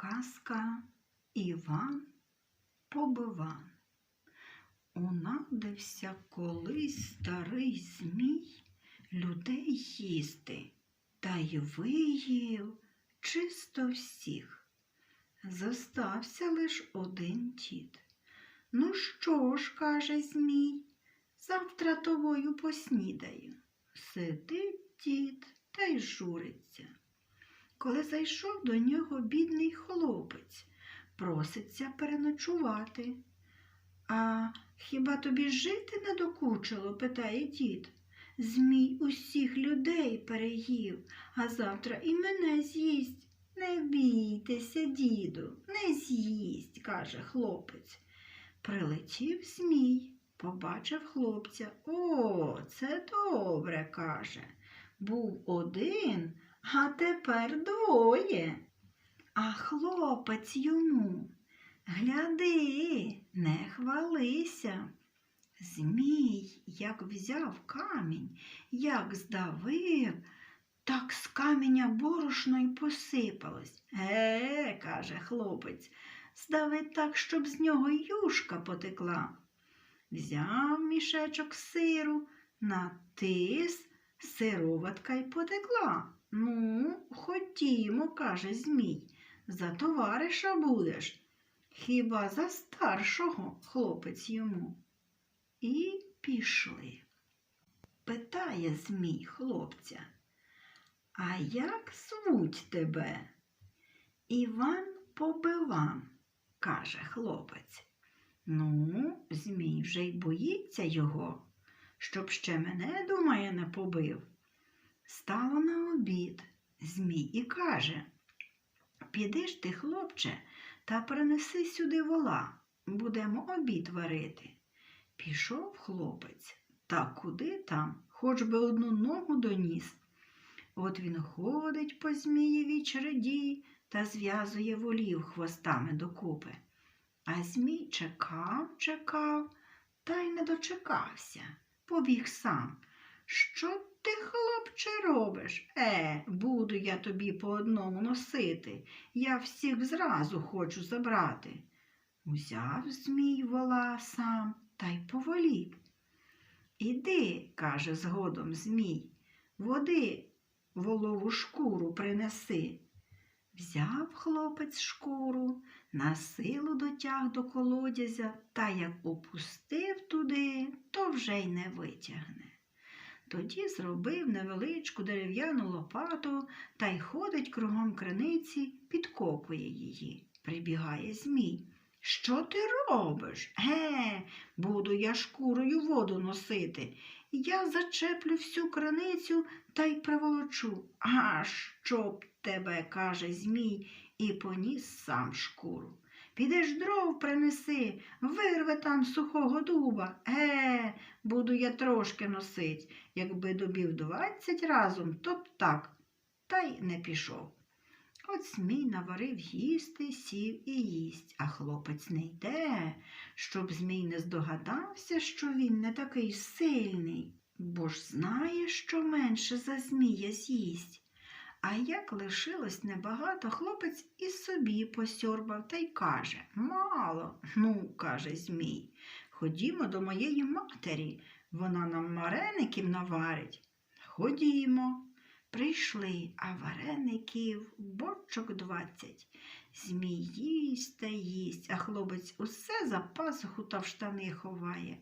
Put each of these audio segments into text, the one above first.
Казка Іван Побиван. Унадився колись старий змій людей їсти, та й виїв чисто всіх. Зостався лиш один дід. Ну що ж, каже Змій, завтра тобою поснідаю. Сидить дід та й журиться. Коли зайшов до нього бідний хлопець, проситься переночувати. А хіба тобі жити не докучило? питає дід. Змій усіх людей переїв, а завтра і мене з'їсть. Не бійтеся, діду, не з'їсть, каже хлопець. Прилетів змій, побачив хлопця. О, це добре, каже. Був один, а тепер двоє. А хлопець йому. Гляди, не хвалися. Змій, як взяв камінь, як здавив, так з каменя борошно й посипалось. Е, каже хлопець, здави так, щоб з нього юшка потекла. Взяв мішечок сиру, натис, сироватка й потекла. Ну, ходімо, каже Змій, за товариша будеш. Хіба за старшого хлопець йому? І пішли. Питає Змій хлопця, а як звуть тебе? Іван Побиван, каже хлопець. Ну, Змій вже й боїться його, щоб ще мене, думає, не побив. Стало на обід Змій і каже Піди ж ти, хлопче, та принеси сюди вола, будемо обід варити. Пішов хлопець, та куди там, хоч би одну ногу доніс. От він ходить по змієвій череді та зв'язує волів хвостами докупи. А Змій чекав, чекав, та й не дочекався. Побіг сам. Що ти, хлопче, робиш? Е, буду я тобі по одному носити. Я всіх зразу хочу забрати. Узяв Змій вола сам та й поволів. Іди, каже згодом Змій, води волову шкуру принеси. Взяв хлопець шкуру, на силу дотяг до колодязя, та як опустив туди, то вже й не витягне. Тоді зробив невеличку дерев'яну лопату та й ходить кругом криниці, підкопує її. Прибігає Змій. Що ти робиш? Ге, буду я шкурою воду носити. Я зачеплю всю криницю та й приволочу. А щоб тебе, каже Змій, і поніс сам шкуру. Підеш дров принеси, вирви там сухого дуба. Е, буду я трошки носить. Якби добів двадцять разом, то б так, та й не пішов. От Змій наварив їсти, сів і їсть, а хлопець не йде, щоб Змій не здогадався, що він не такий сильний, бо ж знає, що менше за Змія з'їсть. А як лишилось небагато, хлопець і собі посьорбав та й каже Мало. Ну, каже Змій, ходімо до моєї матері, вона нам вареників наварить. Ходімо. Прийшли, а вареників бочок двадцять. Змій їсть та їсть, а хлопець усе за пасуху та в штани ховає.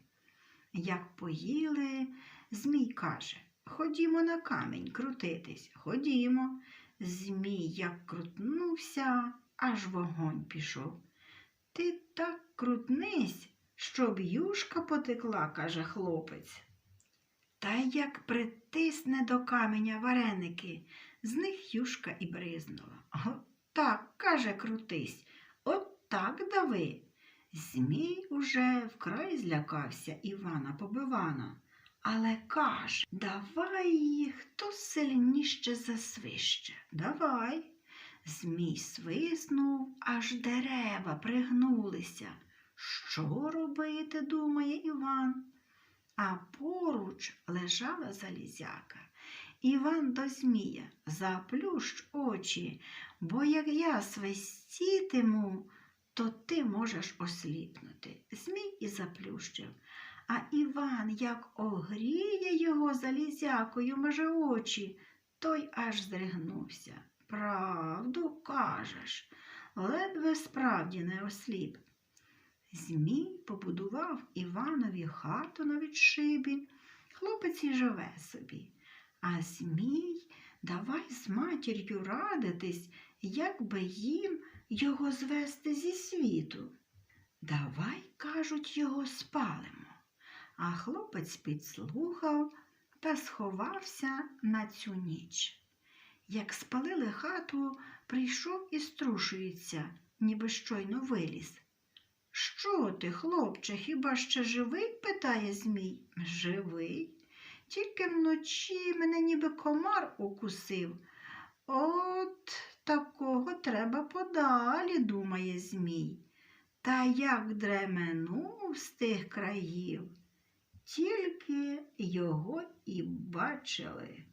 Як поїли, Змій каже Ходімо на камінь крутитись, ходімо. Змій як крутнувся, аж вогонь пішов. Ти так крутнись, щоб юшка потекла, каже хлопець. Та як притисне до каменя вареники, з них юшка і бризнула. От так, каже, крутись, от так дави. Змій уже вкрай злякався Івана Побивана, але каже, давай їх хто сильніше засвище. Давай. Змій свиснув, аж дерева пригнулися. Що робити, думає Іван. А поруч лежала залізяка Іван до Змія, заплющ очі, бо як я свистітиму, то ти можеш осліпнути. Змій і заплющив. А Іван, як огріє його залізякою меже очі, той аж здригнувся. Правду кажеш, ледве справді не осліп. Змій побудував Іванові хату на відшибі. Хлопець і живе собі. А Змій давай з матір'ю радитись, як би їм його звести зі світу. Давай, кажуть, його спалимо. А хлопець підслухав та сховався на цю ніч. Як спалили хату, прийшов і струшується, ніби щойно виліз. Що ти, хлопче, хіба ще живий? питає Змій. Живий. Тільки вночі мене ніби комар укусив. От такого треба подалі, думає Змій. Та як дременув з тих країв, тільки його і бачили.